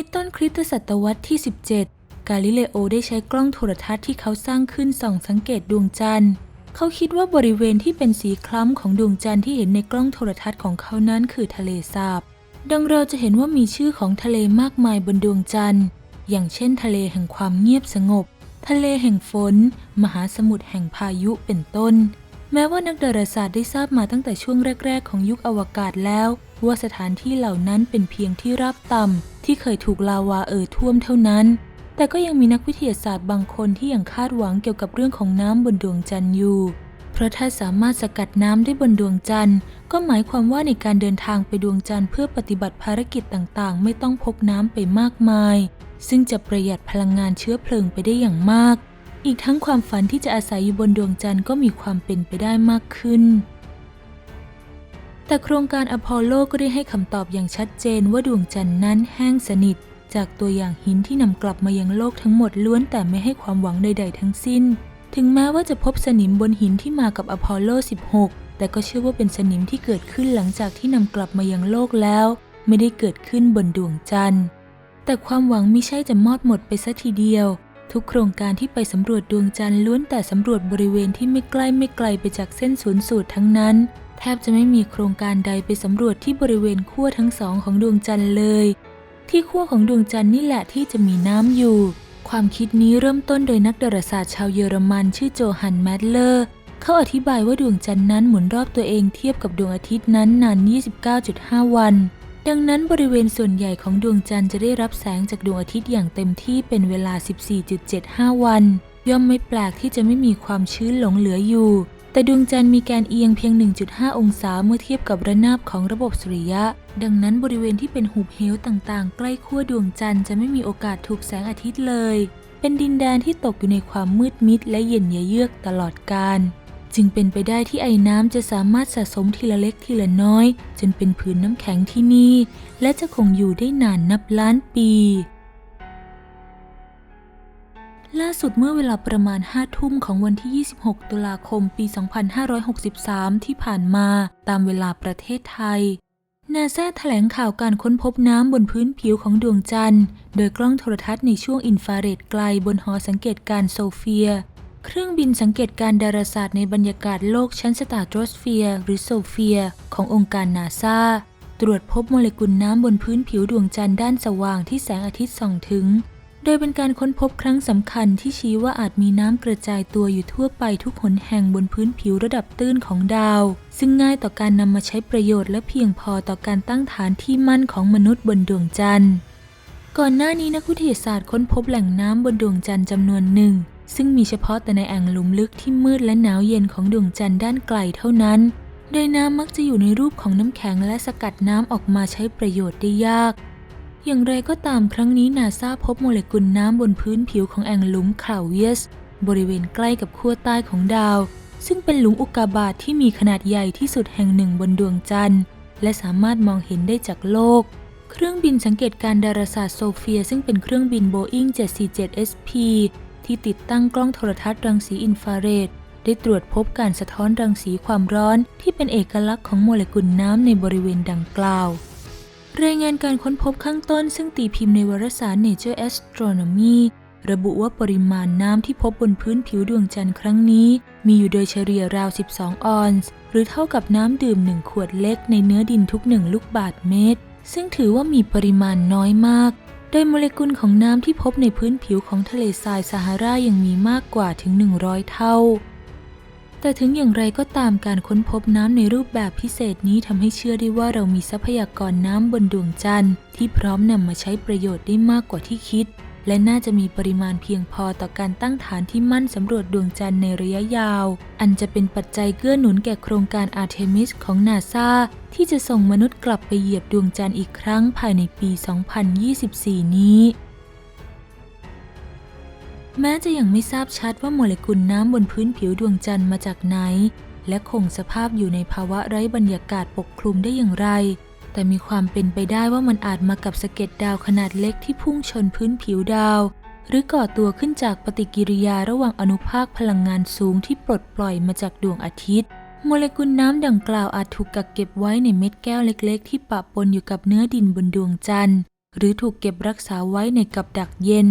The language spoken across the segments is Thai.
ในต้นคริสตศตวรรษที่ 17 กาลิเลโอได้ใช้กล้องโทรทัศน์ที่เขาสร้างขึ้นส่องสังเกตดวงจันทร์ เขาคิดว่าบริเวณที่เป็นสีคล้ำของดวงจันทร์ที่เห็นในกล้องโทรทัศน์ของเขานั้นคือทะเลสาบ ดังเราจะเห็นว่ามีชื่อของทะเลมากมายบนดวงจันทร์ อย่างเช่น ทะเลแห่งความเงียบสงบ ทะเลแห่งฝน มหาสมุทรแห่งพายุเป็นต้น แม้ว่านักดาราศาสตร์ได้ทราบมาตั้งแต่ช่วงแรก ๆ ของยุคอวกาศแล้ว ว่าสถานที่เหล่านั้นเป็นเพียงที่ราบต่ำ ที่เคยถูกลาวาเอ่อท่วมเท่านั้น แต่ก็ยังมีนักวิทยาศาสตร์บางคนที่ยังคาดหวังเกี่ยวกับเรื่องของน้ำบนดวงจันทร์อยู่ เพราะถ้าสามารถสกัดน้ำได้บนดวงจันทร์ ก็หมายความว่าในการเดินทางไปดวงจันทร์เพื่อปฏิบัติภารกิจต่างๆ ไม่ต้องพกน้ำไปมากมาย ซึ่งจะประหยัดพลังงานเชื้อเพลิงไปได้อย่างมาก อีกทั้งความฝันที่จะอาศัยอยู่บนดวงจันทร์ก็มีความเป็นไปได้มากขึ้น แต่โครงการอพอลโลก็ได้ให้คำตอบอย่างชัดเจนว่าดวงจันทร์นั้นแห้งสนิท จากตัวอย่างหินที่นำกลับมายังโลกทั้งหมดล้วนแต่ไม่ให้ความหวังใด ๆ ทั้งสิ้น ถึงแม้ว่าจะพบสนิมบนหินที่มากับอพอลโล 16 แต่ก็เชื่อว่าเป็นสนิมที่เกิดขึ้นหลังจากที่นำกลับมายังโลกแล้ว ไม่ได้เกิดขึ้นบนดวงจันทร์ แต่ความหวังมิใช่จะมอดหมดไปซะทีเดียวทุกโครงการที่ไปสำรวจดวงจันทร์ล้วนแต่สำรวจบริเวณที่ไม่ใกล้ไม่ไกลไปจากเส้นศูนย์สูตรทั้งนั้น แทบจะไม่มีโครงการใดไปสำรวจที่บริเวณขั้วทั้งสองของดวงจันทร์เลย ที่ขั้วของดวงจันทร์นี่แหละที่จะมีน้ำอยู่ ความคิดนี้เริ่มต้นโดยนักดาราศาสตร์ชาวเยอรมันชื่อโจฮันแมดเลอร์เขาอธิบายว่าดวงจันทร์นั้นหมุนรอบตัวเองเทียบกับดวงอาทิตย์นั้นนาน 29.5 วัน ดังนั้นบริเวณส่วนใหญ่ของดวงจันทร์จะได้รับแสงจากดวงอาทิตย์อย่างเต็มที่เป็นเวลา 14.75 วัน ย่อมไม่แปลกที่จะไม่มีความชื้นหลงเหลืออยู่ แต่ดวงจันทร์มีการเอียงเพียง 1.5 องศาเมื่อเทียบกับระนาบของระบบสุริยะ ดังนั้นบริเวณที่เป็นหุบเหวต่างๆ ใกล้ขั้วดวงจันทร์จะไม่มีโอกาสถูกแสงอาทิตย์เลย เป็นดินแดนที่ตกอยู่ในความมืดมิดและเย็นเยือกตลอดกาลจึงเป็นไปได้ที่ไอ้น้ำจะสามารถสะสมทีละเล็กทีละน้อย จนเป็นผืนน้ำแข็งที่นี่ และจะคงอยู่ได้นานนับล้านปี ล่าสุดเมื่อเวลาประมาณ 5 ทุ่มของวันที่ 26 ตุลาคม ปี 2563 ที่ผ่านมาตามเวลาประเทศไทย นาซาแถลงข่าวการค้นพบน้ำบนพื้นผิวของดวงจันทร์ โดยกล้องโทรทัศน์ในช่วงอินฟราเรดไกลบนหอสังเกตการณ์โซเฟีย เครื่องบินสังเกตการดาราศาสตร์ในบรรยากาศโลกชั้นสตาร์โตรสเฟียร์หรือโซเฟีย ขององค์การนาซาตรวจพบโมเลกุลน้ำบนพื้นผิวดวงจันทร์ด้านสว่างที่แสงอาทิตย์ส่องถึง ดยเป็นการค้นพบครั้งสำคัญที่ชี้ว่าอาจมีน้ำกระจายตัวอยู่ทั่วไปทุกหนแห่งบนพื้นผิวระดับตื้นของดาว ซึ่งง่ายต่อการนำมาใช้ประโยชน์และเพียงพอต่อการตั้งฐานที่มั่นของมนุษย์บนดวงจันทร์ ก่อนหน้านี้นักวิทยาศาสตร์ค้นพบแหล่งน้ำบนดวงจันทร์จำนวนหนึ่ง ซึ่งมีเฉพาะแต่ในแอ่งหลุมลึกที่มืดและหนาวเย็นของดวงจันทร์ด้านไกลเท่านั้น โดยน้ำมักจะอยู่ในรูปของน้ำแข็งและสกัดน้ำออกมาใช้ประโยชน์ได้ยาก อย่างไรก็ตามครั้งนี้นาซาพบโมเลกุลน้ำบนพื้นผิวของแอ่งหลุมคลาวเวียส บริเวณใกล้กับขั้วใต้ของดาว ซึ่งเป็นหลุมอุกกาบาตที่มีขนาดใหญ่ที่สุดแห่งหนึ่งบนดวงจันทร์ และสามารถมองเห็นได้จากโลก เครื่องบินสังเกตการดาราศาสตร์โซเฟีย ซึ่งเป็นเครื่องบิน Boeing 747 SP ที่ติดตั้งกล้องโทรทัศน์รังสีอินฟราเรดได้ตรวจพบการสะท้อนรังสีความร้อนที่เป็นเอกลักษณ์ของโมเลกุลน้ำในบริเวณดังกล่าว รายงานการค้นพบข้างต้นซึ่งตีพิมพ์ในวารสาร Nature Astronomy ระบุว่าปริมาณน้ำที่พบบนพื้นผิวดวงจันทร์ครั้งนี้ มีอยู่โดยเฉลี่ยราว 12 ออนซ์ หรือเท่ากับน้ำดื่ม 1 ขวดเล็กในเนื้อดินทุก 1 ลูกบาศก์เมตร ซึ่งถือว่ามีปริมาณน้อยมาก โดยโมเลกุลของน้ำที่พบในพื้นผิวของทะเลทรายซาฮารายังมีมากกว่าถึง 100 เท่า แต่ถึงอย่างไรก็ตามการค้นพบน้ำในรูปแบบพิเศษนี้ทำให้เชื่อได้ว่าเรามีทรัพยากรน้ำบนดวงจันทร์ ที่พร้อมนำมาใช้ประโยชน์ได้มากกว่าที่คิด และน่าจะมีปริมาณเพียงพอต่อการตั้งฐานที่มั่นสำรวจดวงจันทร์ในระยะยาว อันจะเป็นปัจจัยเกื้อหนุนแก่โครงการอาร์เทมิสของนาซาที่จะส่งมนุษย์กลับไปเหยียบดวงจันทร์อีกครั้งภายในปี 2024 นี้ แม้จะยังไม่ทราบชัดว่าโมเลกุลน้ำบนพื้นผิวดวงจันทร์มาจากไหน และคงสภาพอยู่ในภาวะไร้บรรยากาศปกคลุมได้อย่างไร แต่มีความเป็นไปได้ว่ามันอาจมากับสะเก็ดดาวขนาดเล็กที่พุ่งชนพื้นผิวดาว หรือก่อตัวขึ้นจากปฏิกิริยาระหว่างอนุภาคพลังงานสูงที่ปลดปล่อยมาจากดวงอาทิตย์ โมเลกุลน้ำดังกล่าวอาจถูกกักเก็บไว้ในเม็ดแก้วเล็ก ๆ ที่ปะปนอยู่กับเนื้อดินบนดวงจันทร์ หรือถูกเก็บรักษาไว้ในกับดักเย็น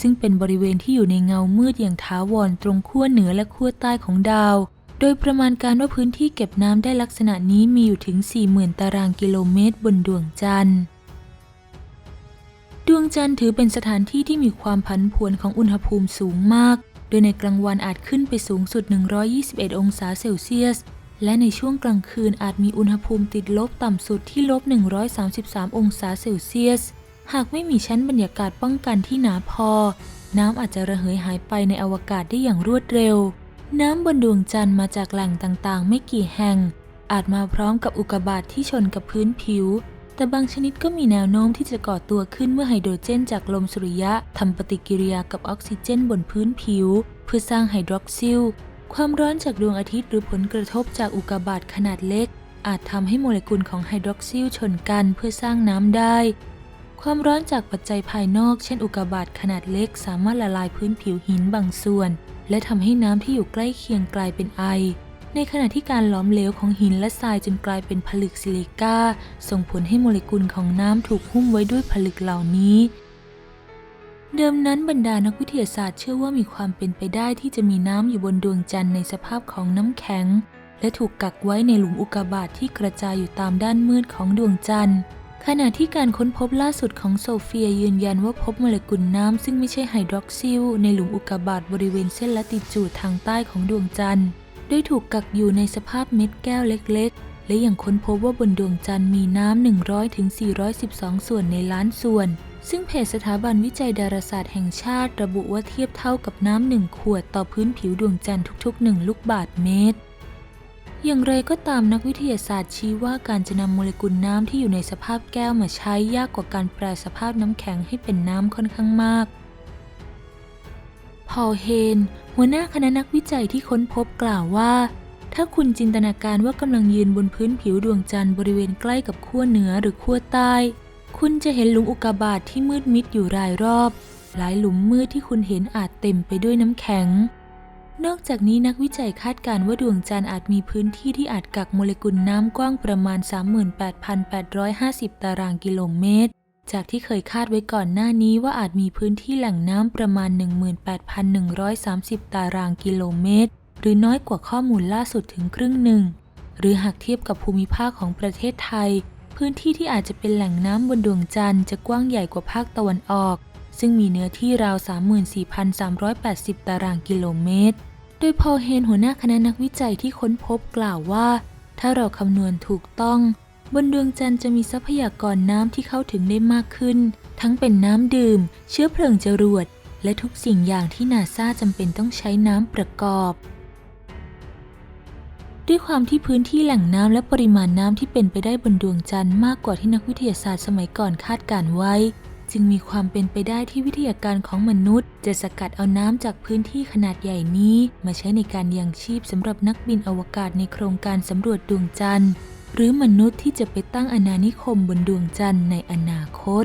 ซึ่งเป็นบริเวณที่อยู่ในเงามืดอย่างถาวรตรงขั้วเหนือและขั้วใต้ของดาว โดยประมาณการว่าพื้นที่เก็บน้ำได้ลักษณะนี้มีอยู่ถึง 40,000 ตารางกิโลเมตรบนดวงจันทร์ดวงจันทร์ถือเป็นสถานที่ที่มีความผันผวนของอุณหภูมิสูงมาก โดยในกลางวันอาจขึ้นไปสูงสุด 121 องศาเซลเซียส และในช่วงกลางคืนอาจมีอุณหภูมิติดลบต่ำสุดที่ลบ 133 องศาเซลเซียส หากไม่มีชั้นบรรยากาศป้องกันที่หนาพอ น้ำอาจจะระเหยหายไปในอวกาศได้อย่างรวดเร็ว น้ำบนดวงจันทร์มาจากแหล่งต่างๆ ไม่กี่แห่ง อาจมาพร้อมกับอุกกาบาตที่ชนกับพื้นผิว แต่บางชนิดก็มีแนวโน้มที่จะก่อตัวขึ้นเมื่อไฮโดรเจนจากลมสุริยะทำปฏิกิริยากับออกซิเจนบนพื้นผิว เพื่อสร้างไฮดรอกซิล ความร้อนจากดวงอาทิตย์หรือผลกระทบจากอุกกาบาตขนาดเล็กอาจทำให้โมเลกุลของไฮดรอกซิลชนกันเพื่อสร้างน้ำได้ ความร้อนจากปัจจัยภายนอก เช่นอุกกาบาตขนาดเล็ก สามารถละลายพื้นผิวหินบางส่วน และทำให้น้ำที่อยู่ใกล้เคียงกลายเป็นไอ ในขณะที่การหลอมเหลวของหินและทรายจนกลายเป็นผลึกซิลิก้า ส่งผลให้โมเลกุลของน้ำถูกหุ้มไว้ด้วยผลึกเหล่านี้ เดิมนั้นบรรดานักวิทยาศาสตร์เชื่อว่ามีความเป็นไปได้ที่จะมีน้ำอยู่บนดวงจันทร์ในสภาพของน้ำแข็ง และถูกกักไว้ในหลุมอุกกาบาตที่กระจายอยู่ตามด้านมืดของดวงจันทร์ ขณะที่การค้นพบล่าสุดของโซเฟียยืนยันว่าพบโมเลกุลน้ำซึ่งไม่ใช่ไฮดรอกซิลในหลุมอุกกาบาตบริเวณเส้นละติจูดทางใต้ของดวงจันทร์โดยถูกกักอยู่ในสภาพเม็ดแก้วเล็กๆ และยังค้นพบว่าบนดวงจันทร์มีน้ำ100ถึง412 ส่วนในล้านส่วน ซึ่งเพจสถาบันวิจัยดาราศาสตร์แห่งชาติ ระบุว่าเทียบเท่ากับน้ำหนึ่งขวดต่อพื้นผิวดวงจันทร์ทุกๆ 1 ลูกบาศก์เมตร อย่างไรก็ตามนักวิทยาศาสตร์ชี้ว่าการจะนำโมเลกุลน้ำที่อยู่ในสภาพแก้วมาใช้ยากกว่าการแปลสภาพน้ำแข็งให้เป็นน้ำค่อนข้างมาก พอลเฮน หัวหน้าคณะนักวิจัยที่ค้นพบกล่าวว่า ถ้าคุณจินตนาการว่ากำลังยืนบนพื้นผิวดวงจันทร์บริเวณใกล้กับขั้วเหนือหรือขั้วใต้ คุณจะเห็นหลุมอุกกาบาตที่มืดมิดอยู่รายรอบ หลายหลุมมืดที่คุณเห็นอาจเต็มไปด้วยน้ำแข็ง นอกจากนี้นักวิจัยคาดการณ์ว่าดวงจันทร์อาจมีพื้นที่ที่อาจกักโมเลกุลน้ำกว้างประมาณ 38,850 ตารางกิโลเมตร จากที่เคยคาดไว้ก่อนหน้านี้ว่าอาจมีพื้นที่แหล่งน้ำประมาณ 18,130 ตารางกิโลเมตร หรือน้อยกว่าข้อมูลล่าสุดถึงครึ่งหนึ่ง หรือหากเทียบกับภูมิภาคของประเทศไทย พื้นที่ที่อาจจะเป็นแหล่งน้ำบนดวงจันทร์จะกว้างใหญ่กว่าภาคตะวันออก ซึ่งมีเนื้อที่ราว 34,380 ตารางกิโลเมตร โดยพอเฮนหัวหน้าคณะนักวิจัยที่ค้นพบกล่าวว่า ถ้าเราคำนวณถูกต้อง บนดวงจันทร์จะมีทรัพยากรน้ำที่เข้าถึงได้มากขึ้น ทั้งเป็นน้ำดื่ม เชื้อเพลิงจรวด และทุกสิ่งอย่างที่นาซาจำเป็นต้องใช้น้ำประกอบด้วยความที่พื้นที่แหล่งน้ำและปริมาณน้ำที่เป็นไปได้บนดวงจันทร์มากกว่าที่นักวิทยาศาสตร์สมัยก่อนคาดการไว้ จึงมีความเป็นไปได้ที่วิทยาการของมนุษย์ จะสกัดเอาน้ำจากพื้นที่ขนาดใหญ่นี้ มาใช้ในการยังชีพสำหรับนักบินอวกาศในโครงการสำรวจดวงจันทร์ หรือมนุษย์ที่จะไปตั้งอาณานิคมบนดวงจันทร์ในอนาคต